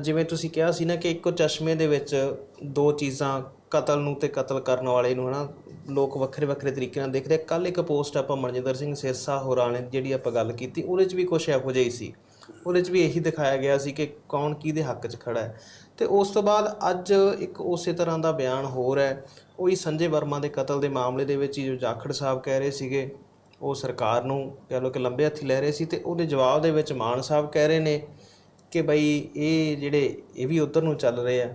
ਜਿਵੇਂ ਤੁਸੀਂ ਕਿਹਾ ਸੀ ਨਾ ਕਿ ਇੱਕੋ ਚਸ਼ਮੇ ਦੇ ਵਿੱਚ ਦੋ ਚੀਜ਼ਾਂ ਕਤਲ ਨੂੰ ਤੇ ਕਤਲ ਕਰਨ ਵਾਲੇ ਨੂੰ ਹਨਾ, ਲੋਕ ਵੱਖਰੇ ਵੱਖਰੇ ਤਰੀਕੇ ਨਾਲ ਦੇਖਦੇ ਕੱਲ ਇੱਕ ਪੋਸਟ ਆਪਾਂ ਮਨਜਿੰਦਰ ਸਿੰਘ ਸਿਰਸਾ ਹੋਰਾਂ ਨੇ ਜਿਹੜੀ ਆਪਾਂ ਗੱਲ ਕੀਤੀ, ਉਹਦੇ 'ਚ ਵੀ ਕੁਝ ਇਹੋ ਜਿਹਾ ਹੀ ਸੀ। ਉਹਦੇ 'ਚ ਵੀ ਇਹੀ ਦਿਖਾਇਆ ਗਿਆ ਸੀ ਕਿ ਕੌਣ ਕਿਹਦੇ ਹੱਕ 'ਚ ਖੜਾ ਹੈ। ਤੇ ਉਸ ਤੋਂ ਬਾਅਦ ਅੱਜ ਇੱਕ ਉਸੇ ਤਰ੍ਹਾਂ ਦਾ ਬਿਆਨ ਹੋਰ ਹੈ। ਉਹੀ ਸੰਜੇ ਵਰਮਾ ਦੇ ਕਤਲ ਦੇ ਮਾਮਲੇ ਦੇ ਵਿੱਚ ਹੀ ਜੋ ਜਾਖੜ ਸਾਹਿਬ ਕਹਿ ਰਹੇ ਸੀਗੇ, ਉਹ ਸਰਕਾਰ ਨੂੰ ਕਹਿ ਲਓ ਕਿ ਲੰਬੇ ਹੱਥੀ ਲੈ ਰਹੇ ਸੀ ਤੇ ਉਹਦੇ ਜਵਾਬ ਦੇ ਵਿੱਚ ਮਾਨ ਸਾਹਿਬ ਕਹਿ ਰਹੇ ਨੇ ਕਿ ਬਈ ਇਹ ਜਿਹੜੇ ਇਹ ਵੀ ਉਧਰ ਨੂੰ ਚੱਲ ਰਹੇ ਆ।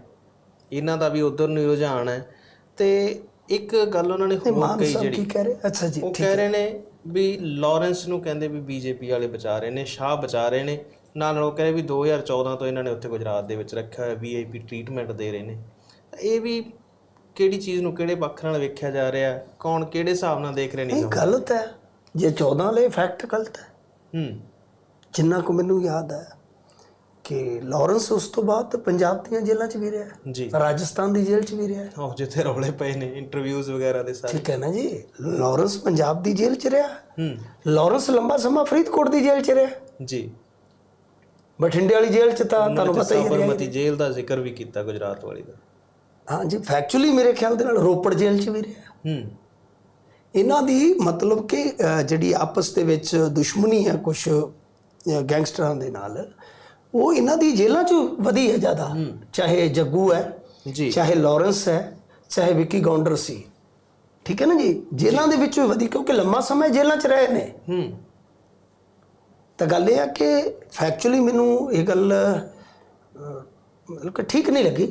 ਇਹਨਾਂ ਦਾ ਵੀ ਉਧਰ ਨੂੰ ਰੁਝਾਨ ਹੈ। ਤੇ ਇੱਕ ਗੱਲ ਉਹਨਾਂ ਨੇ ਹੋਰ ਕਹੀ ਸਾਹਿਬ ਕੀ ਜਿਹੜੀ ਕਹਿ ਰਹੇ? ਅੱਛਾ ਜੀ ਉਹ ਕਹਿ ਰਹੇ ਨੇ ਵੀ ਲਾਰੈਂਸ ਨੂੰ ਕਹਿੰਦੇ ਵੀ ਬੀਜੇਪੀ ਵਾਲੇ ਬਚਾ ਰਹੇ ਨੇ ਸ਼ਾਹ ਬਚਾ ਰਹੇ ਨੇ। ਨਾਲ ਨਾਲ ਉਹ ਕਹੇ ਵੀ 2014 ਤੋਂ ਇਹਨਾਂ ਨੇ ਉੱਥੇ ਗੁਜਰਾਤ ਦੇ ਵਿੱਚ ਰੱਖਿਆ ਹੋਇਆ ਵੀਆਈਪੀ ਟ੍ਰੀਟਮੈਂਟ ਦੇ ਰਹੇ ਨੇ। ਇਹ ਵੀ ਕਿਹੜੀ ਚੀਜ਼ ਨੂੰ ਕਿਹੜੇ ਪੱਖ ਨਾਲ ਵੇਖਿਆ ਜਾ ਰਿਹਾ? ਕੌਣ ਕਿਹੜੇ ਹਿਸਾਬ ਨਾਲ ਦੇਖ ਰਹੇ ਨੇ ਨਹੀਂ ਗਲਤ ਹੈ। ਜੇ 14 ਵਾਲੇ ਫੈਕਟ ਗਲਤ ਹੈ। ਹੂੰ। ਜਿੰਨਾ ਕੁ ਮੈਨੂੰ ਯਾਦ ਹੈ ਕਿ ਲਾਰੈਂਸ ਉਸ ਤੋਂ ਬਾਅਦ ਪੰਜਾਬ ਦੀਆਂ ਜੇਲ੍ਹਾਂ 'ਚ ਵੀ ਰਿਹਾ ਜੀ। ਰਾਜਸਥਾਨ ਦੀ ਜੇਲ੍ਹ 'ਚ ਵੀ ਰਿਹਾ ਉਹ ਜਿੱਥੇ ਰੌਲੇ ਪਏ ਨੇ ਇੰਟਰਵਿਊਜ਼ ਵਗੈਰਾ ਦੇ ਸਾਰੇ। ਠੀਕ ਹੈ ਨਾ ਜੀ? ਲਾਰੈਂਸ ਪੰਜਾਬ ਦੀ ਜੇਲ੍ਹ 'ਚ ਰਿਹਾ ਹੂੰ। ਲਾਰੈਂਸ ਲੰਬਾ ਸਮਾਂ ਫਰੀਦਕੋਟ ਦੀ ਜੇਲ੍ਹ 'ਚ ਰਿਹਾ ਜੀ। ਬਠਿੰਡੇ ਵਾਲੀ ਜੇਲ੍ਹ 'ਚ ਤਾਂ ਤੁਹਾਨੂੰ ਪਤਾ ਹੀ ਹੈ ਸਾਬਰਮਤੀ ਜੇਲ੍ਹ ਦਾ ਜ਼ਿਕਰ ਵੀ ਕੀਤਾ ਗੁਜਰਾਤ ਵਾਲੀ ਦਾ। ਹਾਂ ਜੀ ਫੈਕਚੁਅਲੀ ਮੇਰੇ ਖਿਆਲ ਦੇ ਨਾਲ ਰੋਪੜ ਜੇਲ੍ਹ 'ਚ ਵੀ ਰਿਹਾ ਹੂੰ। ਇਹਨਾਂ ਦੀ ਮਤਲਬ ਕਿ ਜਿਹੜੀ ਆਪਸ ਦੇ ਵਿੱਚ ਦੁਸ਼ਮਣੀ ਹੈ ਕੁਝ ਗੈਂਗਸਟਰਾਂ ਦੇ ਨਾਲ ਉਹ ਇਹਨਾਂ ਦੀ ਜੇਲ੍ਹਾਂ 'ਚ ਵਧੀ ਹੈ ਜ਼ਿਆਦਾ। ਚਾਹੇ ਜੱਗੂ ਹੈ ਜੀ। ਚਾਹੇ ਲਾਰੈਂਸ ਹੈ ਚਾਹੇ ਵਿੱਕੀ ਗੌਂਡਰ ਸੀ। ਠੀਕ ਹੈ ਨਾ ਜੀ? ਜੇਲ੍ਹਾਂ ਦੇ ਵਿੱਚ ਵਧੀ ਕਿਉਂਕਿ ਲੰਮਾ ਸਮਾਂ ਜੇਲ੍ਹਾਂ 'ਚ ਰਹੇ ਨੇ। ਹੂੰ। ਤਾਂ ਗੱਲ ਇਹ ਆ ਕਿ ਫੈਕਚੁਅਲੀ ਮੈਨੂੰ ਇਹ ਗੱਲ ਮਤਲਬ ਕਿ ਠੀਕ ਨਹੀਂ ਲੱਗੀ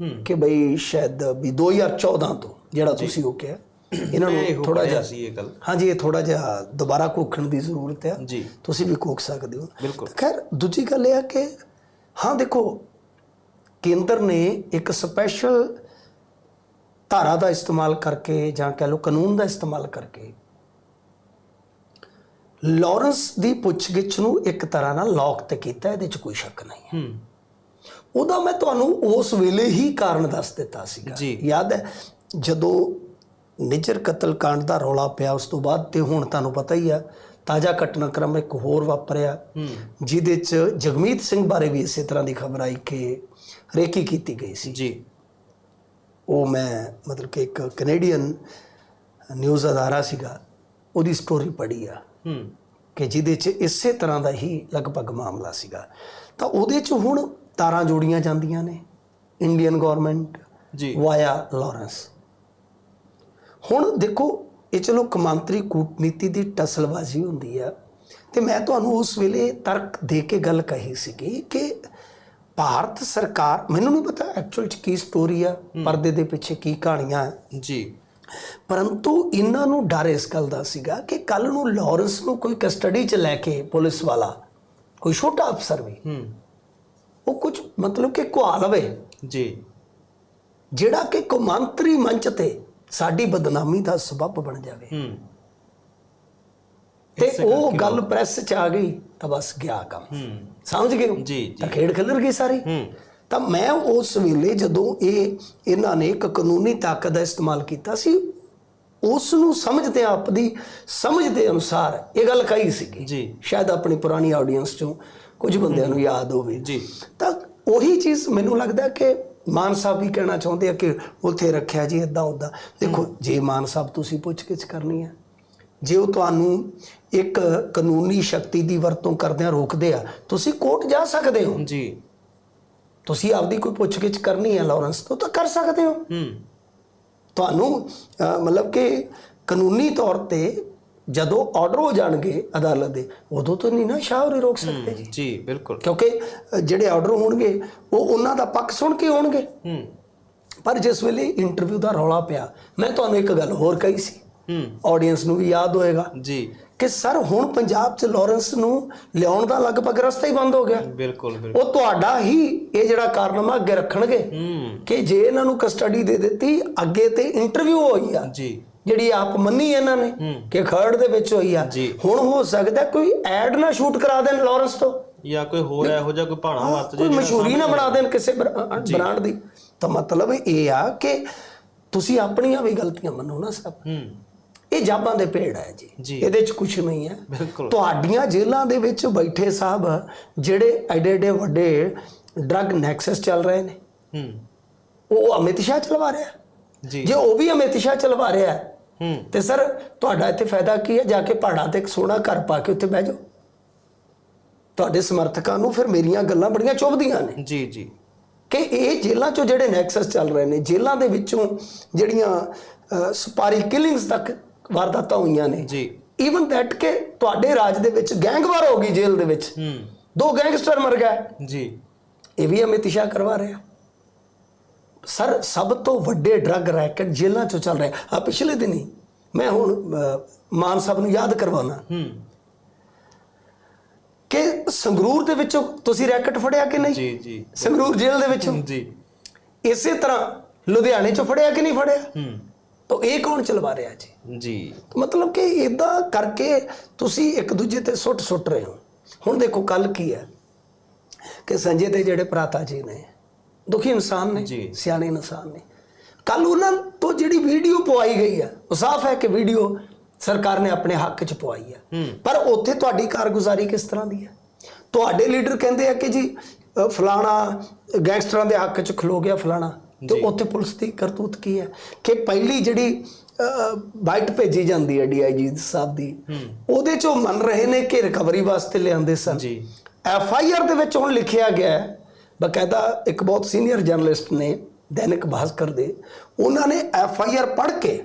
ਹੂੰ। ਕਿ ਬਈ ਸ਼ਾਇਦ ਵੀ 2014 ਤੋਂ ਜਿਹੜਾ ਤੁਸੀਂ ਉਹ ਕਿਹਾ। ਇਹਨਾਂ ਨੂੰ ਥੋੜਾ ਜਿਹਾ ਸੀ ਇਹ ਗੱਲ। ਹਾਂਜੀ ਇਹ ਥੋੜਾ ਜਿਹਾ ਦੁਬਾਰਾ ਕੋਖਣ ਦੀ ਜ਼ਰੂਰਤ ਹੈ ਜੀ। ਤੁਸੀਂ ਵੀ ਕੋਖ ਸਕਦੇ ਹੋ। ਬਿਲਕੁਲ। ਖੈਰ ਦੂਜੀ ਗੱਲ ਇਹ ਹੈ ਕਿ ਹਾਂ ਦੇਖੋ ਕੇਂਦਰ ਨੇ ਇੱਕ ਸਪੈਸ਼ਲ ਧਾਰਾ ਦਾ ਇਸਤੇਮਾਲ ਕਰਕੇ ਜਾਂ ਕਹ ਲਓ ਕਾਨੂੰਨ ਦਾ ਇਸਤੇਮਾਲ ਕਰਕੇ ਲਾਰੈਂਸ ਦੀ ਪੁੱਛਗਿੱਛ ਨੂੰ ਇੱਕ ਤਰ੍ਹਾਂ ਨਾਲ ਲੌਕ ਤੇ ਕੀਤਾ ਇਹਦੇ 'ਚ ਕੋਈ ਸ਼ੱਕ ਨਹੀਂ ਹੈ। ਹੂੰ। ਉਹਦਾ ਮੈਂ ਤੁਹਾਨੂੰ ਉਸ ਵੇਲੇ ਹੀ ਕਾਰਨ ਦੱਸ ਦਿੱਤਾ ਸੀਗਾ। ਯਾਦ ਹੈ ਜਦੋਂ ਨਿਜਰ ਕਤਲकांड ਦਾ ਰੌਲਾ ਪਿਆ ਉਸ ਤੋਂ ਬਾਅਦ ਤੇ ਹੁਣ ਤੁਹਾਨੂੰ ਪਤਾ ਹੀ ਆ ਤਾਜ਼ਾ ਘਟਨਾਕ੍ਰਮ ਇੱਕ ਹੋਰ ਵਾਪਰਿਆ। ਜਿਹਦੇ 'ਚ ਜਗਮੀਤ ਸਿੰਘ ਬਾਰੇ ਵੀ ਇਸੇ ਤਰ੍ਹਾਂ ਦੀ ਖਬਰ ਆਈ ਕਿ ਰੇਕੀ ਕੀਤੀ ਗਈ ਸੀ। ਜੀ। ਉਹ ਮੈਂ ਮਤਲਬ ਕਿ ਇੱਕ ਕੈਨੇਡੀਅਨ ਨਿਊਜ਼ ਅਦਾਰਾ ਸੀਗਾ ਉਹਦੀ ਸਟੋਰੀ ਪੜ੍ਹੀ ਆ। ਕਿ ਜਿਹਦੇ 'ਚ ਇਸੇ ਤਰ੍ਹਾਂ ਦਾ ਹੀ ਲਗਭਗ ਮਾਮਲਾ ਸੀਗਾ। ਤਾਂ ਉਹਦੇ 'ਚ ਹੁਣ ਤਾਰਾਂ ਜੋੜੀਆਂ ਜਾਂਦੀਆਂ ਨੇ ਇੰਡੀਅਨ ਗਵਰਨਮੈਂਟ ਜੀ। ਵਾਇਆ ਲਾਰੈਂਸ ਹੁਣ ਦੇਖੋ ਇਹ ਚਲੋ ਕਮਾਂਤਰੀ ਕੂਟਨੀਤੀ ਦੀ ਟਸਲਬਾਜ਼ੀ ਹੁੰਦੀ ਆ। ਤੇ ਮੈਂ ਤੁਹਾਨੂੰ ਉਸ ਵੇਲੇ ਤਰਕ ਦੇ ਕੇ ਗੱਲ ਕਹੀ ਸੀਗੀ ਕਿ ਭਾਰਤ ਸਰਕਾਰ ਮੈਨੂੰ ਨਹੀਂ ਪਤਾ ਐਕਚੁਅਲ ਚ ਕੀ ਸਟੋਰੀ ਆ ਪਰਦੇ ਦੇ ਪਿੱਛੇ ਕੀ ਕਹਾਣੀਆਂ ਜੀ। ਪਰੰਤੂ ਇਹਨਾਂ ਨੂੰ ਡਰ ਇਸ ਗੱਲ ਦਾ ਸੀਗਾ ਕਿ ਕੱਲ ਨੂੰ ਲਾਰੈਂਸ ਨੂੰ ਕੋਈ ਕਸਟਡੀ 'ਚ ਲੈ ਕੇ ਪੁਲਿਸ ਵਾਲਾ ਕੋਈ ਛੋਟਾ ਅਫਸਰ ਵੀ ਹੂੰ। ਉਹ ਕੁਝ ਮਤਲਬ ਕਿ ਕੁਆ ਲਵੇ। ਜੀ। ਜਿਹੜਾ ਕਿ ਕੌਮਾਂਤਰੀ ਮੰਚ ਤੇ ਸਾਡੀ ਬਦਨਾਮੀ ਦਾ ਸਬਬ ਬਣ ਜਾਵੇ। ਤੇ ਉਹ ਗੱਲ ਪ੍ਰੈਸ 'ਚ ਆ ਗਈ ਤਾਂ ਬਸ ਗਿਆ ਕੰਮ। ਸਮਝ ਗਏ ਹੋ? ਜੀ ਜੀ। ਤਾਂ ਖੇਡ ਖਿਲਰ ਗਈ ਸਾਰੀ। ਤਾਂ ਮੈਂ ਉਸ ਵੇਲੇ ਜਦੋਂ ਇਹ ਇਹਨਾਂ ਨੇ ਇੱਕ ਕਾਨੂੰਨੀ ਤਾਕਤ ਦਾ ਇਸਤੇਮਾਲ ਕੀਤਾ ਸੀ ਉਸ ਨੂੰ ਸਮਝਦੇ ਆਪਦੀ ਸਮਝ ਦੇ ਅਨੁਸਾਰ ਇਹ ਗੱਲ ਕਹੀ ਸੀਗੀ। ਜੀ। ਸ਼ਾਇਦ ਆਪਣੀ ਪੁਰਾਣੀ ਆਡੀਅנס ਚੋਂ ਕੁਝ ਬੰਦਿਆਂ ਨੂੰ ਯਾਦ ਹੋਵੇ। ਜੀ। ਤਾਂ ਉਹੀ ਚੀਜ਼ ਮੈਨੂੰ ਲੱਗਦਾ ਕਿ ਮਾਨ ਸਾਹਿਬ ਵੀ ਕਹਿਣਾ ਚਾਹੁੰਦੇ ਆ ਕਿ ਉੱਥੇ ਰੱਖਿਆ ਜੀ ਇਦਾਂ ਉਦਾਂ ਦੇਖੋ ਜੇ ਮਾਨ ਸਾਹਿਬ ਤੁਸੀਂ ਪੁੱਛਗਿੱਛ ਕਰਨੀ ਹੈ ਜੇ ਉਹ ਤੁਹਾਨੂੰ ਇੱਕ ਕਾਨੂੰਨੀ ਸ਼ਕਤੀ ਦੀ ਵਰਤੋਂ ਕਰਦਿਆਂ ਰੋਕਦੇ ਆ ਤੁਸੀਂ ਕੋਰਟ ਜਾ ਸਕਦੇ ਹੋ। ਜੀ। ਤੁਸੀਂ ਆਪਦੀ ਕੋਈ ਪੁੱਛਗਿੱਛ ਕਰਨੀ ਹੈ ਲਾਰੈਂਸ ਤੋਂ ਤਾਂ ਕਰ ਸਕਦੇ ਹੋ। ਹੂੰ। ਤੁਹਾਨੂੰ ਮਤਲਬ ਕਿ ਕਾਨੂੰਨੀ ਤੌਰ ਤੇ ਜਦੋਂ ਆਰਡਰ ਹੋ ਜਾਣਗੇ ਅਦਾਲਤ ਦੇ ਉਦੋਂ ਤੋਂ ਨਹੀਂ ਨਾ ਸ਼ਾਹ ਹੋਰੀ ਰੋਕ ਸਕਦੇ ਜੀ। ਜੀ ਬਿਲਕੁਲ। ਕਿਉਂਕਿ ਜਿਹੜੇ ਆਰਡਰ ਹੋਣਗੇ ਉਹ ਉਹਨਾਂ ਦਾ ਪੱਖ ਸੁਣ ਕੇ ਹੋਣਗੇ। ਹੂੰ। ਪਰ ਜਿਸ ਵੇਲੇ ਇੰਟਰਵਿਊ ਦਾ ਰੌਲਾ ਪਿਆ ਮੈਂ ਤੁਹਾਨੂੰ ਇੱਕ ਗੱਲ ਹੋਰ ਕਹੀ ਸੀ। ਹੂੰ। ਆਡੀਅנס ਨੂੰ ਵੀ ਯਾਦ ਹੋਏਗਾ ਜੀ। ਕਿ ਸਰ ਹੁਣ ਪੰਜਾਬ 'ਚ ਲਾਰੈਂਸ ਨੂੰ ਲਿਆਉਣ ਦਾ ਲਗਭਗ ਰਸਤਾ ਹੀ ਬੰਦ ਹੋ ਗਿਆ। ਬਿਲਕੁਲ ਬਿਲਕੁਲ। ਉਹ ਤੁਹਾਡਾ ਹੀ ਇਹ ਜਿਹੜਾ ਕਾਰਨਾਮਾ ਅੱਗੇ ਰੱਖਣਗੇ ਹੂੰ। ਕਿ ਜੇ ਇਹਨਾਂ ਨੂੰ ਕਸਟਡੀ ਦੇ ਦਿੱਤੀ ਅੱਗੇ ਤੇ ਇੰਟਰਵਿਊ ਹੋਈ ਆ। ਜੀ। ਜਿਹੜੀ ਆਪ ਮੰਨੀ ਇਹਨਾਂ ਨੇ। ਕਿ ਖਰੜ ਦੇ ਵਿੱਚ ਹੋਈ ਆ। ਹੁਣ ਹੋ ਸਕਦਾ ਕੋਈ ਐਡ ਨਾ ਸ਼ੂਟ ਕਰਾ ਦੇਣ ਲਾਰੈਂਸ ਤੋਂ। ਜਾਂ ਕੋਈ ਹੋਰ ਇਹੋ ਜਿਹਾ ਕੋਈ ਭਾਣਾ ਵਰਤ ਜੇ ਕੋਈ ਮਸ਼ਹੂਰੀ ਨਾ ਬਣਾ ਦੇਣ ਕਿਸੇ ਬ੍ਰਾਂਡ ਦੀ। ਤਾਂ ਮਤਲਬ ਇਹ ਆ ਕਿ ਤੁਸੀਂ ਆਪਣੀਆਂ ਵੀ ਗਲਤੀਆਂ ਮੰਨੋ ਨਾ ਸਭ। ਇਹ ਜਾਬਾਂ ਦੇ ਪੇੜ ਹੈ ਜੀ। ਇਹਦੇ 'ਚ ਕੁਝ ਨਹੀਂ ਹੈ ਤੁਹਾਡੀਆਂ ਜੇਲ੍ਹਾਂ ਦੇ ਵਿੱਚ ਬੈਠੇ ਸਾਹਿਬ ਜਿਹੜੇ ਐਡੇ ਐਡੇ ਵੱਡੇ ਡਰੱਗ ਨੈਕਸਸ ਚੱਲ ਰਹੇ ਨੇ। ਹੂੰ। ਉਹ ਅਮਿਤ ਸ਼ਾਹ ਚਲਵਾ ਰਿਹਾ। ਜੀ। ਜੇ ਉਹ ਵੀ ਅਮਿਤ ਸ਼ਾਹ ਚਲਵਾ ਰਿਹਾ ਤੇ ਸਰ ਤੁਹਾਡਾ ਇੱਥੇ ਫਾਇਦਾ ਕੀ ਹੈ? ਜਾ ਕੇ ਪਹਾੜਾਂ ਤੇ ਇੱਕ ਸੋਹਣਾ ਘਰ ਪਾ ਕੇ ਉੱਥੇ ਬਹਿ ਜਾਓ। ਤੁਹਾਡੇ ਸਮਰਥਕਾਂ ਨੂੰ ਫਿਰ ਮੇਰੀਆਂ ਗੱਲਾਂ ਬੜੀਆਂ ਚੁਭਦੀਆਂ ਨੇ। ਜੀ ਜੀ। ਕਿ ਇਹ ਜੇਲ੍ਹਾਂ ਚੋਂ ਜਿਹੜੇ ਨੈਕਸਸ ਚੱਲ ਰਹੇ ਨੇ ਜੇਲ੍ਹਾਂ ਦੇ ਵਿੱਚੋਂ ਜਿਹੜੀਆਂ ਸਪਾਰੀ ਕਿਲਿੰਗਸ ਤੱਕ ਵਾਰਦਾਤਾਂ ਹੋਈਆਂ ਨੇ ਜੀ। ਈਵਨ ਦੈਟ ਕਿ ਤੁਹਾਡੇ ਰਾਜ ਦੇ ਵਿੱਚ ਗੈਂਗਵਾਰ ਹੋ ਗਈ ਜੇਲ੍ਹ ਦੇ ਵਿੱਚ। ਹੂੰ। ਦੋ ਗੈਂਗਸਟਰ ਮਰ ਗਏ। ਜੀ। ਇਹ ਵੀ ਅਮਿਤ ਸ਼ਾਹ ਕਰਵਾ ਰਿਹਾ। ਸਰ ਸਭ ਤੋਂ ਵੱਡੇ ਡਰੱਗ ਰੈਕਟ ਜੇਲ੍ਹਾਂ ਚੋਂ ਚੱਲ ਰਿਹਾ। ਆ ਪਿਛਲੇ ਦਿਨੀ ਮੈਂ ਹੁਣ ਮਾਨ ਸਾਹਿਬ ਨੂੰ ਯਾਦ ਕਰਵਾਉਣਾ। ਕਿ ਸੰਗਰੂਰ ਦੇ ਵਿੱਚੋਂ ਤੁਸੀਂ ਰੈਕਟ ਫੜਿਆ ਕਿ ਨਹੀਂ? ਜੀ ਜੀ। ਸੰਗਰੂਰ ਜੇਲ੍ਹ ਦੇ ਵਿੱਚੋਂ? ਜੀ। ਇਸੇ ਤਰ੍ਹਾਂ ਲੁਧਿਆਣੇ ਚੋਂ ਫੜਿਆ ਕਿ ਨਹੀਂ ਫੜਿਆ? ਹੂੰ। ਤਾਂ ਇਹ ਕੌਣ ਚਲਵਾ ਰਿਹਾ ਜੀ? ਜੀ। ਮਤਲਬ ਕਿ ਇਦਾਂ ਕਰਕੇ ਤੁਸੀਂ ਇੱਕ ਦੂਜੇ ਤੇ ਸੁੱਟ ਸੁੱਟ ਰਹੇ ਹੋ। ਹੁਣ ਦੇਖੋ ਕੱਲ ਕੀ ਹੈ? ਕਿ ਸੰਜੇ ਦੇ ਜਿਹੜੇ ਭਰਾਤਾ ਜੀ ਨੇ ਦੁਖੀ ਇਨਸਾਨ ਨੇ ਜੀ। ਸਿਆਣੇ ਇਨਸਾਨ ਨੇ। ਕੱਲ ਉਹਨਾਂ ਤੋਂ ਜਿਹੜੀ ਵੀਡੀਓ ਪਵਾਈ ਗਈ ਹੈ ਉਹ ਸਾਫ਼ ਹੈ ਕਿ ਵੀਡੀਓ ਸਰਕਾਰ ਨੇ ਆਪਣੇ ਹੱਕ 'ਚ ਪਵਾਈ ਹੈ। ਪਰ ਉੱਥੇ ਤੁਹਾਡੀ ਕਾਰਗੁਜ਼ਾਰੀ ਕਿਸ ਤਰ੍ਹਾਂ ਦੀ ਹੈ ਤੁਹਾਡੇ ਲੀਡਰ ਕਹਿੰਦੇ ਆ ਕਿ ਜੀ ਫਲਾਣਾ ਗੈਂਗਸਟਰਾਂ ਦੇ ਹੱਕ 'ਚ ਖਲੋ ਗਿਆ ਫਲਾਣਾ। ਤੇ। ਉੱਥੇ ਪੁਲਿਸ ਦੀ ਕਰਤੂਤ ਕੀ ਹੈ ਕਿ ਪਹਿਲੀ ਜਿਹੜੀ ਬਾਈਟ ਭੇਜੀ ਜਾਂਦੀ ਹੈ ਡੀਆਈਜੀ ਸਾਹਿਬ ਦੀ ਉਹਦੇ 'ਚੋਂ ਮੰਨ ਰਹੇ ਨੇ ਕਿ ਰਿਕਵਰੀ ਵਾਸਤੇ ਲਿਆਂਦੇ ਸਨ। ਜੀ। ਐਫ ਆਈ ਆਰ ਦੇ ਵਿੱਚ ਹੁਣ ਲਿਖਿਆ ਗਿਆ ਹੈ ਬਕਾਇਦਾ ਇੱਕ ਬਹੁਤ ਸੀਨੀਅਰ ਜਰਨਲਿਸਟ ਨੇ ਦੈਨਿਕ ਭਾਸਕਰ ਦੇ ਉਹਨਾਂ ਨੇ ਐਫ ਆਈ ਆਰ ਪੜ੍ਹ ਕੇ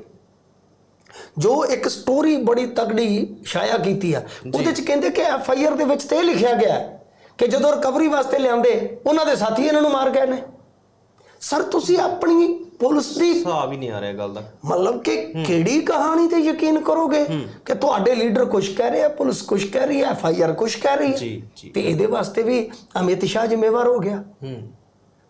ਜੋ ਇੱਕ ਸਟੋਰੀ ਬੜੀ ਤਗੜੀ ਛਾਇਆ ਕੀਤੀ ਆ ਉਹਦੇ ਚ ਕਹਿੰਦੇ ਕਿ ਐਫ ਆਈ ਆਰ ਦੇ ਵਿੱਚ ਤੇ ਇਹ ਲਿਖਿਆ ਗਿਆ ਕਿ ਜਦੋਂ ਰਿਕਵਰੀ ਵਾਸਤੇ ਲਿਆਂਦੇ ਉਹਨਾਂ ਦੇ ਸਾਥੀ ਇਹਨਾਂ ਨੂੰ ਮਾਰ ਗਏ ਨੇ। ਸਰ ਤੁਸੀਂ ਆਪਣੀ ਪੁਲਿਸ ਦੀ ਹਿਸਾਬ ਹੀ ਨਹੀਂ ਆ ਰਿਹਾ ਗੱਲ ਦਾ। ਮਤਲਬ ਕਿ ਕਿਹੜੀ ਕਹਾਣੀ ਤੇ ਯਕੀਨ ਕਰੋਗੇ ਕਿ ਤੁਹਾਡੇ ਲੀਡਰ ਕੁਝ ਕਹਿ ਰਹੇ ਆ ਪੁਲਿਸ ਕੁਝ ਕਹਿ ਰਹੀ ਹੈ ਐਫ ਆਈ ਆਰ ਕੁਝ ਕਹਿ ਰਹੀ ਹੈ? ਜੀ ਜੀ। ਤੇ ਇਹਦੇ ਵਾਸਤੇ ਵੀ ਅਮਿਤ ਸ਼ਾਹ ਜ਼ਿੰਮੇਵਾਰ ਹੋ ਗਿਆ। ਹੂੰ।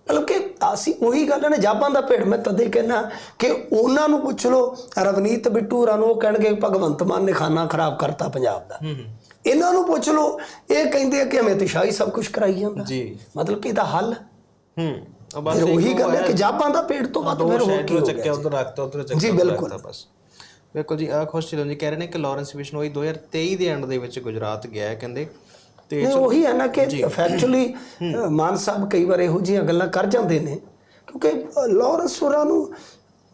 ਮਤਲਬ ਕਿ ਅਸੀਂ ਉਹੀ ਗੱਲ ਨੇ ਜਾਬਾਂ ਦਾ ਭੇੜ ਮੈਂ ਤਦੇ ਕਹਿਣਾ ਕਿ ਉਹਨਾਂ ਨੂੰ ਪੁੱਛ ਲਓ ਰਵਨੀਤ ਬਿੱਟੂ ਹੋਰਾਂ ਨੂੰ ਉਹ ਕਹਿਣਗੇ ਭਗਵੰਤ ਮਾਨ ਨੇ ਖਾਨਾ ਖਰਾਬ ਕਰਤਾ ਪੰਜਾਬ ਦਾ। ਹੂੰ ਇਹਨਾਂ ਨੂੰ ਪੁੱਛ ਲਓ ਇਹ ਕਹਿੰਦੇ ਆ ਕਿ ਅਮਿਤ ਸ਼ਾਹ ਹੀ ਸਭ ਕੁਝ ਕਰਾਈ ਜਾਂਦਾ। ਜੀ। ਮਤਲਬ ਕਿ ਇਹਦਾ ਹੱਲ ਹੂੰ। ਦਾ ਭੇੜ ਤੋਂ ਵੱਧ ਦੋ ਫਿਰ ਹੋਰ ਸ਼ਹਿਰ ਕੀ ਤੋਂ ਹੋ ਚੱਕਿਆ ਗਿਆ? ਉਧਰ ਰੱਖਤਾ ਉਧਰ ਚੱਕਿਆ ਜੀ, ਉੱਧਰ ਬਿਲਕੁਲ। ਰੱਖਤਾ ਬਸ। ਬਿਲਕੁਲ ਜੀ ਆ ਖੁਸ਼ ਚਲੋ ਜੀ ਕਹਿ ਰਹੇ ਨੇ ਕਿ ਲਾਰੈਂਸ ਬਿਸ਼ਨੋਈ 2023 ਦੇ ਐਂਡ ਦੇ ਵਿੱਚ ਗੁਜਰਾਤ ਗਿਆ ਹੈ ਕਹਿੰਦੇ। ਤੇ ਨਹੀਂ ਉਹੀ ਹੈ ਨਾ ਕਿ ਫੈਕਚੁਅਲੀ ਮਾਨ ਸਾਹਿਬ ਕਈ ਵਾਰ ਇਹੋ ਜਿਹੀਆਂ ਗੱਲਾਂ ਕਰ ਜਾਂਦੇ ਨੇ ਕਿਉਂਕਿ ਲਾਰੈਂਸ ਹੋਰਾਂ ਨੂੰ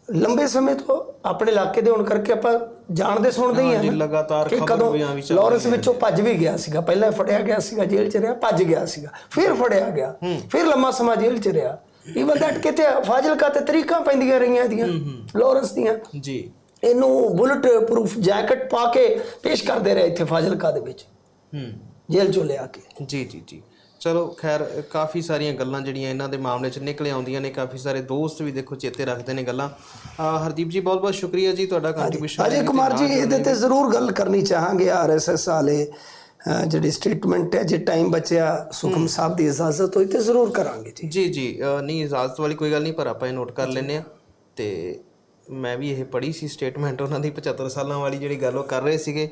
ਲੰਬੇ ਸਮੇਂ ਤੋਂ ਆਪਣੇ ਇਲਾਕੇ ਦੇ ਹੋਣ ਕਰਕੇ ਆਪਾਂ ਜਾਣਦੇ ਸੁਣਦੇ ਹੀ ਹਾਂ ਜੀ, ਲਗਾਤਾਰ ਖਬਰ ਵੀ ਆ ਵੀ ਚੱਲ ਲਾਰੈਂਸ ਵਿੱਚੋਂ ਭੱਜ ਵੀ ਗਿਆ ਸੀਗਾ ਪਹਿਲਾਂ ਫੜਿਆ ਗਿਆ ਸੀਗਾ ਜੇਲ੍ਹ 'ਚ ਰਿਹਾ ਭੱਜ ਗਿਆ ਸੀਗਾ ਫਿਰ ਫੜਿਆ ਗਿਆ ਫਿਰ ਲੰਮਾ ਸਮਾਂ ਜੇਲ੍ਹ 'ਚ ਰਿਹਾ। ਈਵਨ ਦੈਟ ਕਿਤੇ ਫਾਜ਼ਿਲਕਾ ਤੇ ਤਰੀਕਾਂ ਪੈਂਦੀਆਂ ਰਹੀਆਂ ਇਹਦੀਆਂ ਲਾਰੈਂਸ ਦੀਆਂ। ਜੀ। ਇਹਨੂੰ ਬੁਲਟ ਪ੍ਰੂਫ ਜੈਕਟ ਪਾ ਕੇ ਪੇਸ਼ ਕਰਦੇ ਰਹੇ ਇੱਥੇ ਫਾਜ਼ਿਲਕਾ ਦੇ ਵਿੱਚ। ਹੂੰ। ਜੇਲ੍ਹ 'ਚੋਂ ਲਿਆ ਕੇ। ਜੀ ਜੀ ਜੀ। ਚਲੋ ਖੈਰ ਕਾਫੀ ਸਾਰੀਆਂ ਗੱਲਾਂ ਜਿਹੜੀਆਂ ਇਹਨਾਂ ਦੇ ਮਾਮਲੇ 'ਚ ਨਿਕਲ ਆਉਂਦੀਆਂ ਨੇ ਕਾਫੀ ਸਾਰੇ ਦੋਸਤ ਵੀ ਦੇਖੋ ਚੇਤੇ ਰੱਖਦੇ ਨੇ ਗੱਲਾਂ। ਹਰਦੀਪ ਜੀ ਬਹੁਤ ਬਹੁਤ ਸ਼ੁਕਰੀਆ ਜੀ ਤੁਹਾਡਾ ਕੰਟਰੀਬਿਊਸ਼ਨ ਅਜੇ ਕੁਮਾਰ ਜੀ ਇਹਦੇ ਤੇ ਜ਼ਰੂਰ ਗੱਲ ਕਰਨੀ ਚਾਹਾਂਗੇ ਆਰਐਸਐਸ ਵਾਲੇ ਜਿਹੜੀ ਸਟੇਟਮੈਂਟ ਹੈ ਜੇ ਟਾਈਮ ਬਚਿਆ ਸੁਖਮ ਸਾਹਿਬ ਦੀ ਇਜਾਜ਼ਤ ਹੋਈ ਤੇ ਜ਼ਰੂਰ ਕਰਾਂਗੇ ਜੀ। ਜੀ ਜੀ ਨਹੀਂ ਇਜਾਜ਼ਤ ਵਾਲੀ ਕੋਈ ਗੱਲ ਨਹੀਂ ਪਰ ਆਪਾਂ ਇਹ ਨੋਟ ਕਰ ਲੈਨੇ ਆ ਤੇ ਮੈਂ ਵੀ ਇਹ ਪੜ੍ਹੀ ਸੀ ਸਟੇਟਮੈਂਟ ਉਹਨਾਂ ਦੀ 75 ਸਾਲਾਂ ਵਾਲੀ ਜਿਹੜੀ ਗੱਲ ਉਹ ਕਰ ਰਹੇ ਸੀਗੇ।